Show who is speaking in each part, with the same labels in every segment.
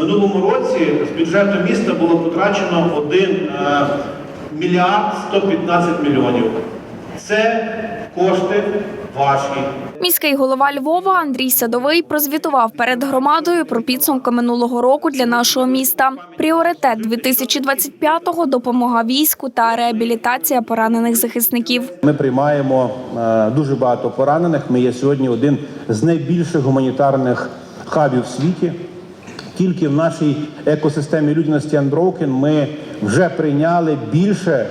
Speaker 1: Минулому році з бюджету міста було потрачено 1 мільярд 115 мільйонів. Це кошти ваші.
Speaker 2: Міський голова Львова Андрій Садовий прозвітував перед громадою про підсумки минулого року для нашого міста. Пріоритет 2025-го – допомога війську та реабілітація поранених захисників.
Speaker 3: Ми приймаємо е, дуже багато поранених. Ми є сьогодні один з найбільших гуманітарних хабів в світі. Тільки в нашій екосистемі людяності Unbroken ми вже прийняли більше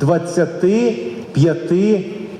Speaker 3: 25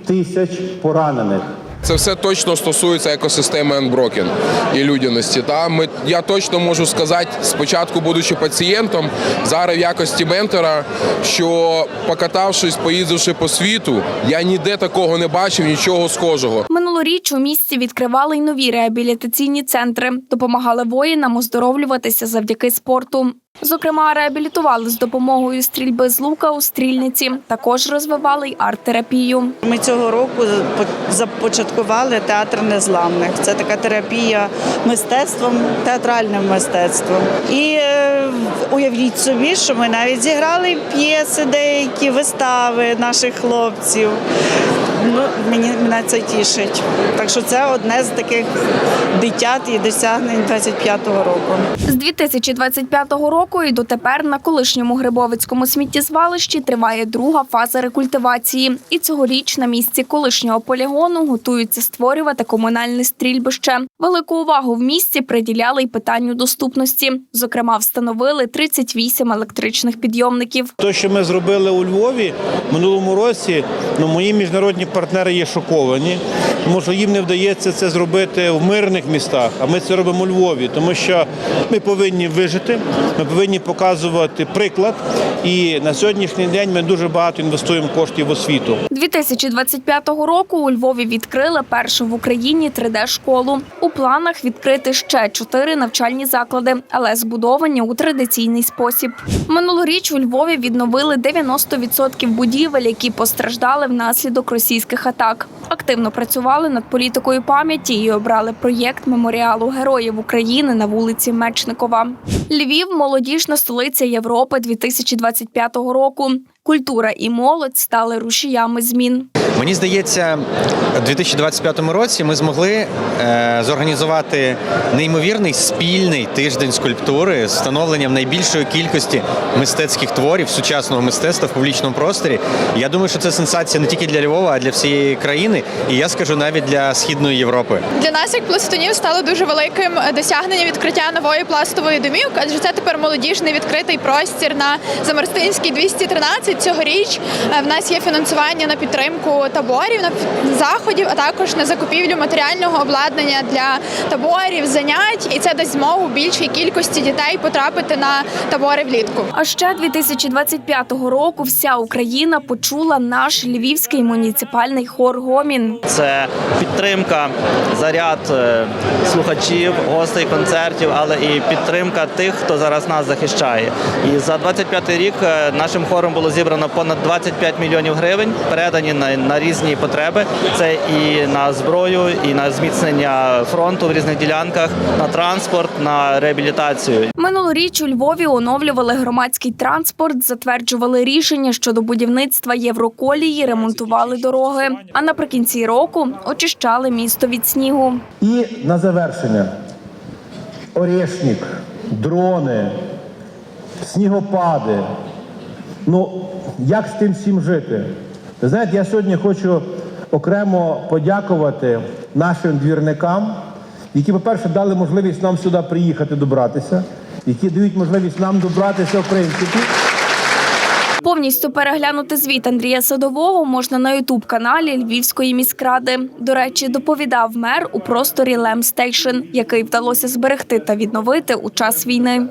Speaker 3: тисяч поранених.
Speaker 4: Це все точно стосується екосистеми Unbroken і людяності. Та ми я точно можу сказати, спочатку, будучи пацієнтом, зараз в якості ментора, що покатавшись, поїздивши по світу, я ніде такого не бачив, нічого схожого.
Speaker 2: Минулоріч у місті відкривали й нові реабілітаційні центри, допомагали воїнам оздоровлюватися завдяки спорту. Зокрема, реабілітували з допомогою стрільби з лука у стрільниці. Також розвивали й арт-терапію.
Speaker 5: Ми цього року по- започаткували театр незламних. Це така терапія мистецтвом, театральним мистецтвом. І е, уявіть собі, що ми навіть зіграли п'єси, деякі вистави наших хлопців. Ну, мені мене це тішить. Так що це одне з таких дитят і досягнень 25-го року.
Speaker 2: З 2025 року і дотепер на колишньому Грибовицькому сміттєзвалищі триває друга фаза рекультивації. І цьогоріч на місці колишнього полігону готуються створювати комунальне стрільбище. Велику увагу в місті приділяли й питанню доступності. Зокрема, встановили 38 електричних підйомників.
Speaker 3: Те, що ми зробили у Львові минулому році, ну мої міжнародні партнери є шоковані, тому що їм не вдається це зробити в мирних містах. А ми це робимо у Львові, тому що ми повинні вижити, ми повинні показувати приклад. І на сьогоднішній день ми дуже багато інвестуємо коштів в освіту.
Speaker 2: 2025 року у Львові відкрили першу в Україні 3D-школу. У планах відкрити ще чотири навчальні заклади, але збудовані у традиційний спосіб. Минулоріч у Львові відновили 90% будівель, які постраждали внаслідок російських атак. Активно працювали над політикою пам'яті і обрали проєкт меморіалу героїв України на вулиці Мечникова. Львів молодіжна столиця Європи 2025 року. Культура і молодь стали рушіями змін.
Speaker 6: Мені здається, у 2025 році ми змогли е, зорганізувати неймовірний спільний тиждень скульптури з встановленням найбільшої кількості мистецьких творів сучасного мистецтва в публічному просторі. Я думаю, що це сенсація не тільки для Львова, а для всієї країни, і я скажу навіть для східної Європи.
Speaker 7: Для нас, як пластунів, стало дуже великим досягнення відкриття нової пластової домівки, адже це тепер молодіжний відкритий простір на Замарстинській 213. Цьогоріч е, в нас є фінансування на підтримку таборів, на заходів, а також на закупівлю матеріального обладнання для таборів, занять, і це дасть змогу більшій кількості дітей потрапити на табори влітку.
Speaker 2: А ще 2025 року вся Україна почула наш львівський муніципальний хор Гомін.
Speaker 8: це підтримка, заряд е, слухачів, гостей концертів, але і підтримка тих, хто зараз нас захищає. І за 25 рік е, нашим хором було зібрано понад 25 мільйонів гривень, передані на, на різні потреби. Це і на зброю, і на зміцнення фронту в різних ділянках, на транспорт, на реабілітацію.
Speaker 2: Минулоріч у Львові оновлювали громадський транспорт, затверджували рішення щодо будівництва євроколії, ремонтували дороги. А наприкінці року очищали місто від снігу.
Speaker 3: І на завершення орешник, дрони, снігопади. Ну, як з тим всім жити? Ви знаєте, я сьогодні хочу окремо подякувати нашим двірникам, які, по-перше, дали можливість нам сюди приїхати добратися, які дають можливість нам добратися в принципі.
Speaker 2: Повністю переглянути звіт Андрія Садового можна на ютуб каналі Львівської міськради. До речі, доповідав мер у просторі Лем Стейшн, який вдалося зберегти та відновити у час війни.